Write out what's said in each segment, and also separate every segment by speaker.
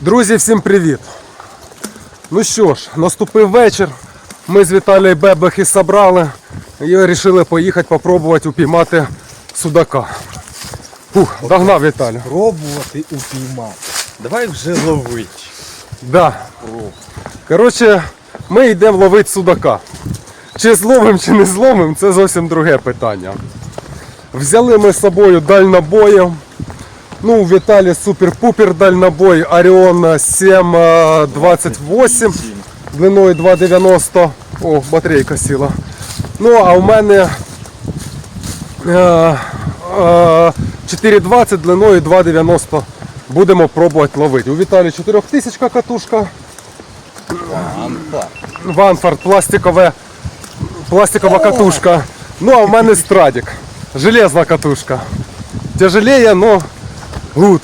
Speaker 1: Друзі, всім привіт! Ну що ж, наступив вечір. Ми з Віталією бебехи собрали і вирішили поїхати попробувати упіймати судака. Фух, догнав Віталію.
Speaker 2: Пробувати упіймати. Давай вже ловить.
Speaker 1: Да. Коротше, ми йдемо ловити судака. Чи зловим, чи не зловим, це зовсім друге питання. Взяли ми з собою дальнобої. Ну, у Віталі супер-пупер дальнобой Orion 728 длиною 2,90. О, батарейка сіла. Ну, а у мене е, е, 4,20 длиною 2,90 будемо пробувати ловити. У Віталі 4000 катушка.
Speaker 2: Ампа.
Speaker 1: Ванфорд, пластикове, пластикова катушка. Ну, а в мене страдик. Железна катушка. Тяжелее, но гуд.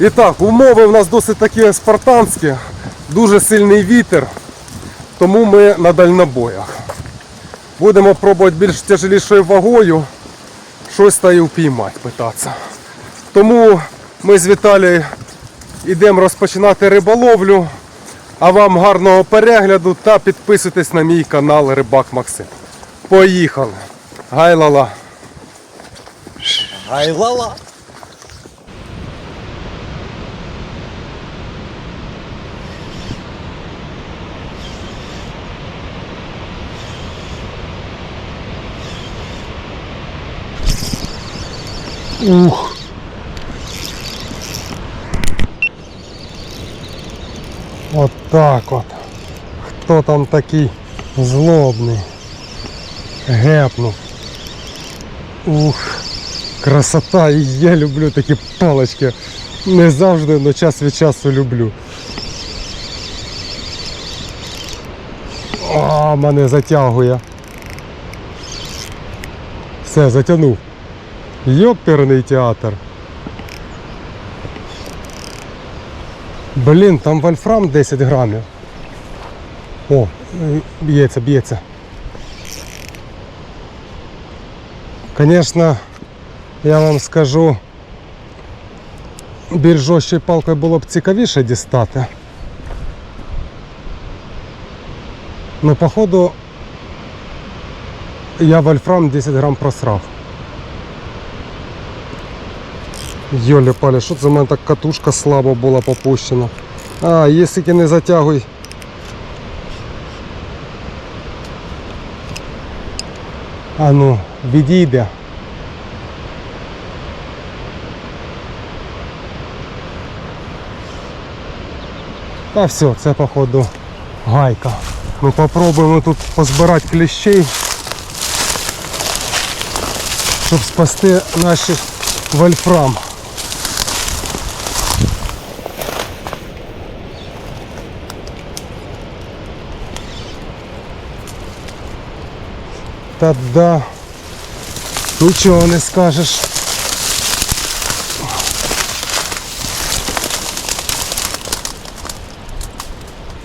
Speaker 1: І так, умови у нас досить такі спартанські, дуже сильний вітер, тому ми на дальнобоях. Будемо пробувати більш тяжелішою вагою щось та й впіймати, питатися. Тому ми з Віталією йдемо розпочинати риболовлю. А вам гарного перегляду та підписуйтесь на мій канал Рибак Максим. Поїхали! Гайлала!
Speaker 2: Гайлала.
Speaker 1: Ух! От так от. Хто там такий злобний? Гепнув. Ух, красота, і я люблю такі палочки. Не завжди, але час від часу люблю. А, мене затягує. Все, затягнув. Йоперний театр. Блін, там вольфрам 10 грамів. О, б'ється, б'ється. Звісно, я вам скажу, більш жорсткою палкою було б цікавіше дістати. Ну, походу, я вольфрам 10 грам просрав. Йолі палі, що це за мене так катушка слабо була попущена. А, якщо не затягуй. А ну, відійде. Та все, це походу гайка. Ми попробуємо тут позбирати кліщей, щоб спасти наші вольфрам. Та да, нічого не скажеш.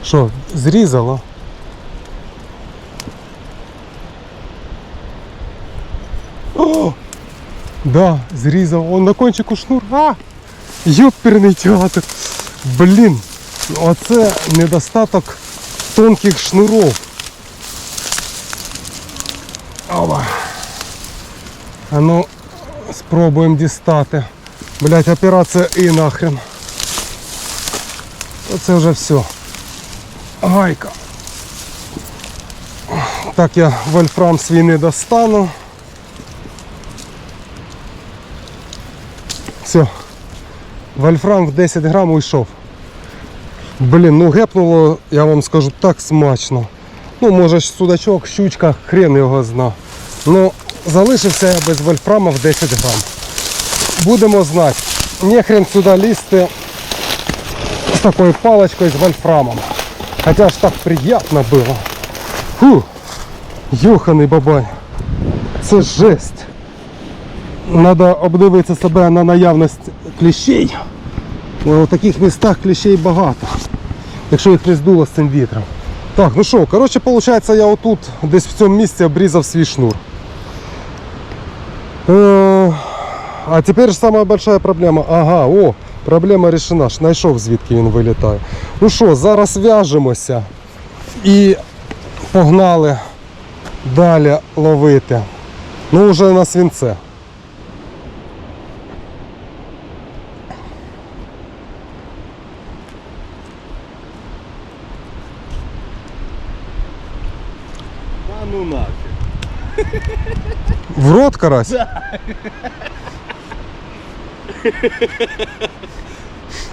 Speaker 1: Що, зрізало? О! Да, зрізав. Он на кончику шнур. А! Йоперний театр. Блін, оце недостаток тонких шнуров. Ова. А ну, спробуємо дістати. Блять, операція і нахрен. Оце вже все. Гайка. Так я вольфрам свій не достану. Все. Вольфрам в 10 грам уйшов. Блін, ну гепнуло, я вам скажу, так смачно. Ну, може судачок, щучка, хрен його зна. Ну, залишився я без вольфрама в 10 грам. Будемо знати. Не хрен сюди лізти з такою паличкою з вольфрамом. Хоча ж так приємно було. Фу, юханий бабай. Це жесть. Треба обдивитися себе на наявність кліщей. У таких містах кліщей багато. Якщо їх не здуло з цим вітром. Так, ну що, коротше, виходить, я отут десь в цьому місці обрізав свій шнур. Е, А тепер самая большая проблема. Ага, о, проблема решена. Знайшов звідки він вилітає. Ну що, зараз в'яжемося і погнали далі ловити. Ну, вже на свінце.
Speaker 2: Та ну нафиг.
Speaker 1: В рот карась?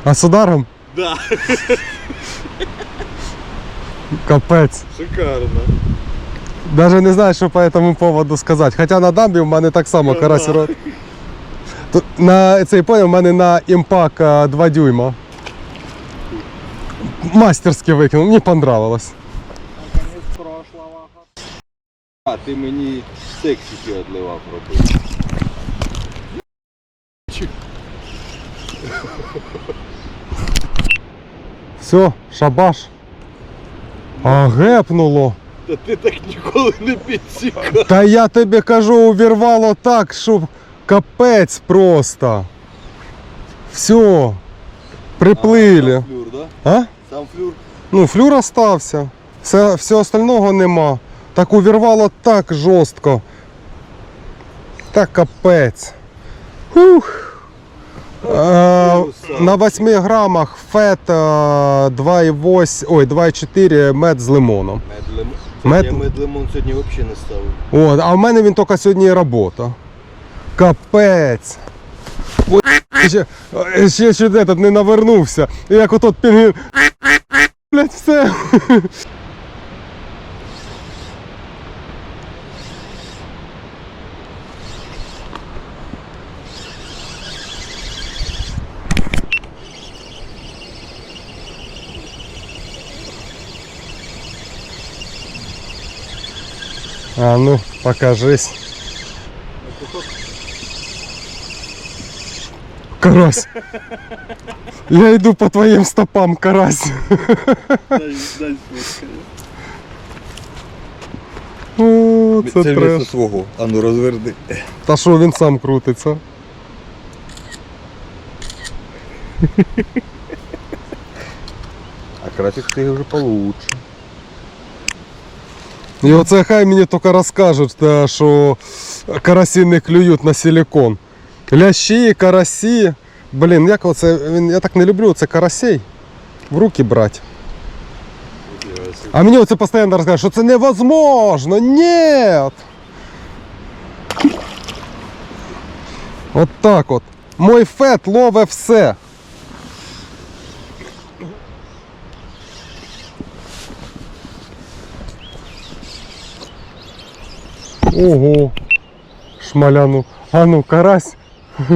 Speaker 1: А з ударом?
Speaker 2: Да.
Speaker 1: Капець.
Speaker 2: Шикарно.
Speaker 1: Даже не знаю, що по этому поводу сказати. Хоча на дамбі в мене так само карась в рот. Тут на цей поняв, в мене на імпак 2 дюйма. Мастерськи викинув, мені понравилось.
Speaker 2: А ти мені сексики відливав робив.
Speaker 1: Все, шабаш. А гепнуло.
Speaker 2: Та ти так ніколи не підсікав.
Speaker 1: Та я тобі кажу, увірвало так, що капець просто. Все. Приплили.
Speaker 2: Сам флюр, да?
Speaker 1: А?
Speaker 2: Сам флюр.
Speaker 1: Ну, флюр остався. Все, все остального нема. Так увірвало так жорстко. Так капець. Ух. Е, на 8 грамах фет е, 2,8, ой, 2,4 мед з лимоном.
Speaker 2: Мед лимон.
Speaker 1: Мед-
Speaker 2: Я мед лимон сьогодні взагалі не ставив.
Speaker 1: От, а в мене він тільки сьогодні і робота. Капець. Ой, ще, ще чуть этот не навернувся. Як отот пінгвін. Блять, все. А ну, покажись. Карась. Я йду по твоїм стопам, карась.
Speaker 2: Дай, дай
Speaker 1: О, це треш.
Speaker 2: свого. А ну розверни.
Speaker 1: Та що він сам крутиться?
Speaker 2: А красик ти вже получше.
Speaker 1: І оце хай мені тільки розкажуть, що карасі не клюють на силикон. Лящі, карасі. Блін, як оце, я так не люблю це карасей в руки брати. А мені оце постійно розказують, що це невозможно. Ні. От так от. Мой фет лове все. Ого. Шмаляну. А ну, карась.
Speaker 2: Аж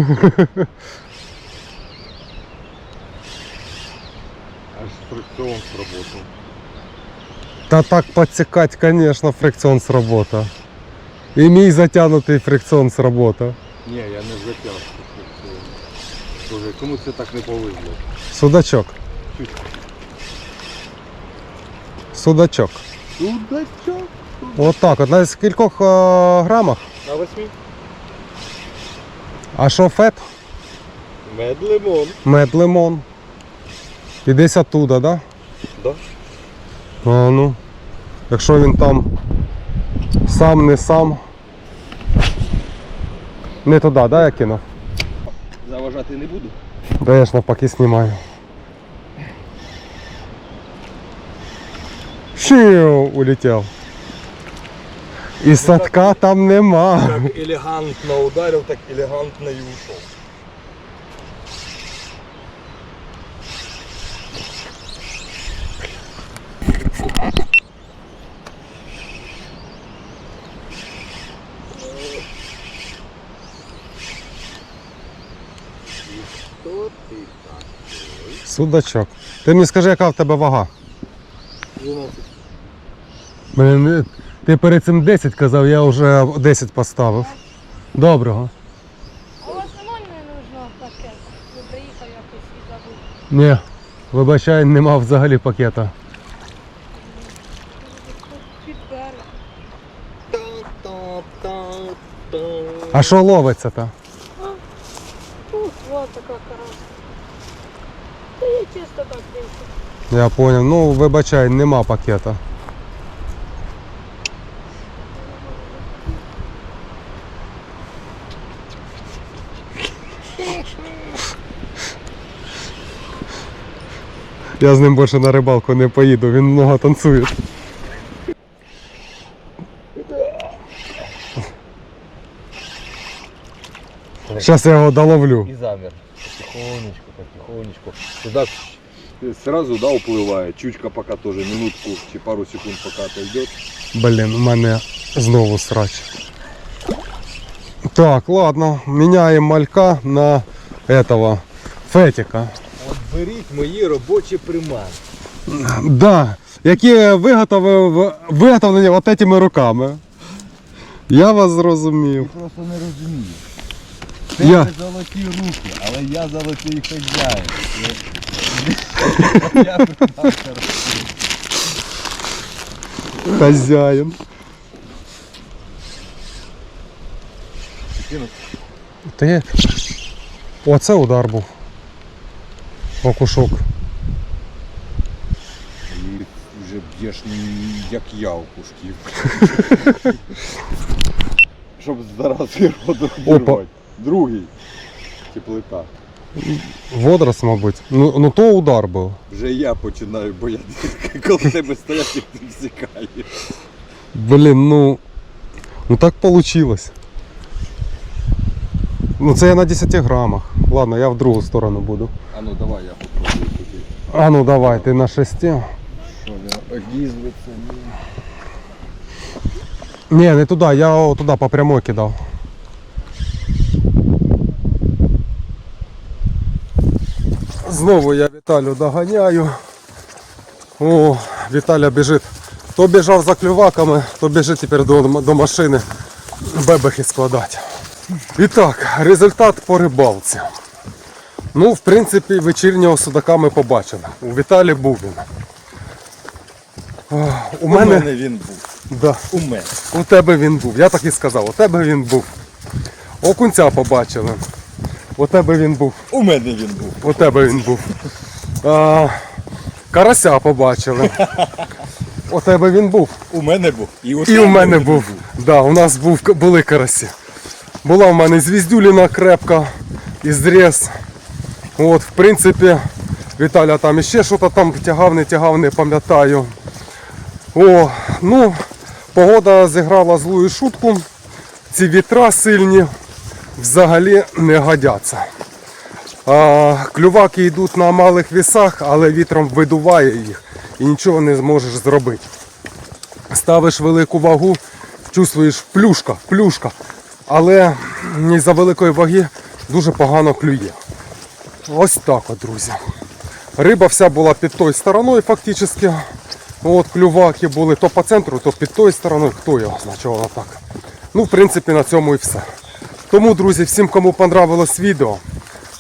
Speaker 2: фрикціон сработав.
Speaker 1: Та так подсекать, конечно, фрикціон сработа. І мій затягнутий фрикціон сработа.
Speaker 2: Ні, я не затяг фрикціон. Слухай, кому це так не повезло?
Speaker 1: Судачок. Судачок.
Speaker 2: Судачок.
Speaker 1: От так, от на скількох е, грамах.
Speaker 2: На восьмі.
Speaker 1: А що фет?
Speaker 2: Мед лимон.
Speaker 1: Мед лимон. І десь оттуда, да?
Speaker 2: Да.
Speaker 1: А ну. Якщо він там сам не сам. Не туди, да, я кинув?
Speaker 2: Заважати не буду.
Speaker 1: Да я ж навпаки знімаю. Щіу, улетів. І садка там нема.
Speaker 2: Як елегантно ударив, так елегантно і ушов. Так?
Speaker 1: Судачок. Ти мені скажи, яка в тебе вага?
Speaker 2: 12.
Speaker 1: Блін, ти перед цим 10 казав, я вже 10 поставив. Доброго.
Speaker 3: А у вас немає не нужно пакет? Ви приїхав якось і забув.
Speaker 1: Ні, вибачай, нема взагалі пакета. А що ловиться то?
Speaker 3: була така карась. Та я чисто так дивлюся.
Speaker 1: Я понял. Ну, вибачай, нема пакета. Я з ним більше на рибалку не поїду, він много танцює. Зараз я його доловлю.
Speaker 2: І замер. Потихонечку, потихонечку. Туда сразу да, уплывает. Чучка пока тоже минутку, чи пару секунд пока отойдет.
Speaker 1: Блін, у мене знову срач. Так, ладно, міняємо малька на этого Фетіка.
Speaker 2: Беріть мої робочі приманки.
Speaker 1: Да, які виготовив, виготовлені от этими руками. Я вас зрозумів.
Speaker 2: просто не розумієш.
Speaker 1: Я-
Speaker 2: Тебе золоті руки, але я золотий хазяїн. Я приманка
Speaker 1: Хазяїн.
Speaker 2: Кину.
Speaker 1: Ти. Оце удар був. Окушок.
Speaker 2: І вже б'єш як я у кушків. Щоб зараз його дорвати. Другий. Теплита.
Speaker 1: Водорос, мабуть. Ну, ну то удар був.
Speaker 2: Вже я починаю боятися, коли тебе стоять і ти всікаєш.
Speaker 1: Блін, ну. Ну так получилось. Ну це я на 10 грамах. Ладно, я в другу сторону буду.
Speaker 2: А ну давай я попробую туди.
Speaker 1: А ну давай, ти на 6.
Speaker 2: Що він одізветься?
Speaker 1: Ні, не туди, я о, туди по прямой кидав. Знову я Віталю доганяю. О, Віталя біжить. То біжав за клюваками, то біжить тепер до, до машини бебехи складати. І так, результат по рибалці. Ну, в принципі, вечірнього судака ми побачили. У Віталі був він. О, У
Speaker 2: У
Speaker 1: мене,
Speaker 2: мене він був.
Speaker 1: Да.
Speaker 2: У мене.
Speaker 1: У тебе він був. Я так і сказав, у тебе він був. Окунця побачили. У тебе він був.
Speaker 2: У мене він був.
Speaker 1: У тебе він був. А, карася побачили. У тебе він був.
Speaker 2: У мене був. І,
Speaker 1: І у мене був. Да, у нас був, були карасі. Була в мене звіздюліна крепка і зріз. От, в принципі, Віталя там іще щось там тягав, не тягав, не пам'ятаю. О, ну, погода зіграла злую шутку. Ці вітра сильні взагалі не годяться. А, клюваки йдуть на малих вісах, але вітром видуває їх і нічого не зможеш зробити ставиш велику вагу, чувствуєш плюшка, плюшка. Але із за великої ваги дуже погано клює. Ось так от, друзі. Риба вся була під тою стороною фактично. От клюваки були то по центру, то під тою стороною. Хто його знає, чого так. Ну, в принципі, на цьому і все. Тому, друзі, всім, кому понравилось відео,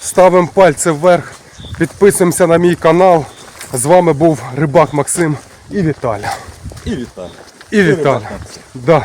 Speaker 1: ставимо пальці вверх, підписуємося на мій канал. З вами був Рибак Максим і Віталя.
Speaker 2: І Віталій.
Speaker 1: І Віталя. Да.